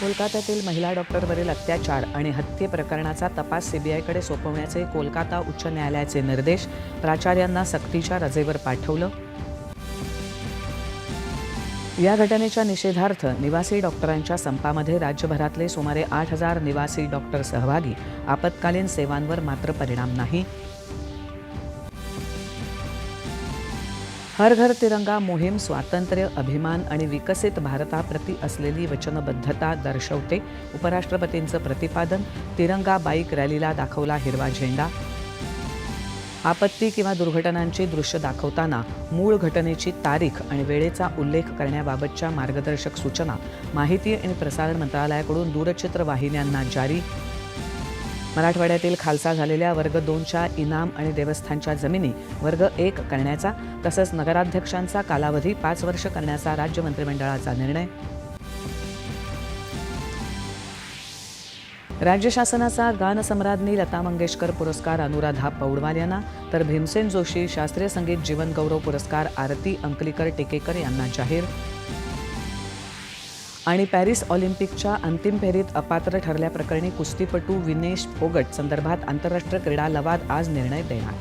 कोलकात्यातील महिला डॉक्टरवरील अत्याचार आणि हत्ये प्रकरणाचा तपास सीबीआयकडे सोपवण्याचे कोलकाता उच्च न्यायालयाचे निर्देश प्राचार्यांना सक्तीच्या रजेवर पाठवलं. या घटनेच्या निषेधार्थ निवासी डॉक्टरांच्या संपामध्ये राज्यभरातले सुमारे आठ हजार निवासी डॉक्टर सहभागी आपत्कालीन सेवांवर मात्र परिणाम नाही. हर घर तिरंगा मोहीम स्वातंत्र्य अभिमान आणि विकसित भारताप्रती असलेली वचनबद्धता दर्शवते. उपराष्ट्रपतींचं प्रतिपादन तिरंगा बाईक रॅलीला दाखवला हिरवा झेंडा. आपत्ती किंवा दुर्घटनांची दृश्य दाखवताना मूळ घटनेची तारीख आणि वेळेचा उल्लेख करण्याबाबतच्या मार्गदर्शक सूचना माहिती आणि प्रसारण मंत्रालयाकडून दूरचित्र वाहिन्यांना जारी मराठवाड्यातील खालसा झालेल्या वर्ग दोनच्या इनाम आणि देवस्थानच्या जमिनी वर्ग एक करण्याचा तसंच नगराध्यक्षांचा कालावधी पाच वर्ष करण्याचा राज्य मंत्रिमंडळाचा निर्णय. राज्य शासनाचा गानसम्राज्ञी लता मंगेशकर पुरस्कार अनुराधा पौडवाल यांना तर भीमसेन जोशी शास्त्रीय संगीत जीवनगौरव पुरस्कार आरती अंकलीकर टेकेकर यांना जाहीर. आणि पॅरिस ऑलिम्पिकच्या अंतिम फेरीत अपात्र ठरल्याप्रकरणी कुस्तीपटू विनेश फोगट संदर्भात आंतरराष्ट्रीय क्रीडा लवाद आज निर्णय देणार.